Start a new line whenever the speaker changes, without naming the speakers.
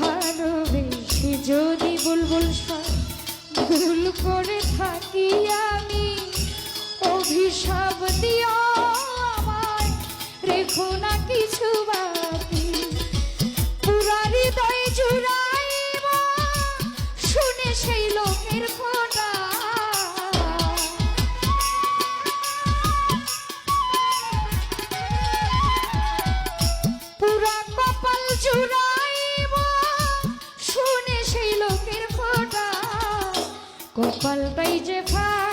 ভালোবেসে যদি বুলবুল ভুল করে থাকি আমি, অভিশাপ দিও রেখো না কিছু বাকি। পুরা হৃদয় জুড়াইব শুনে সেই লোকের পুরা কপাল জুড়াইব ফোটা কপালটাই যে ফাটা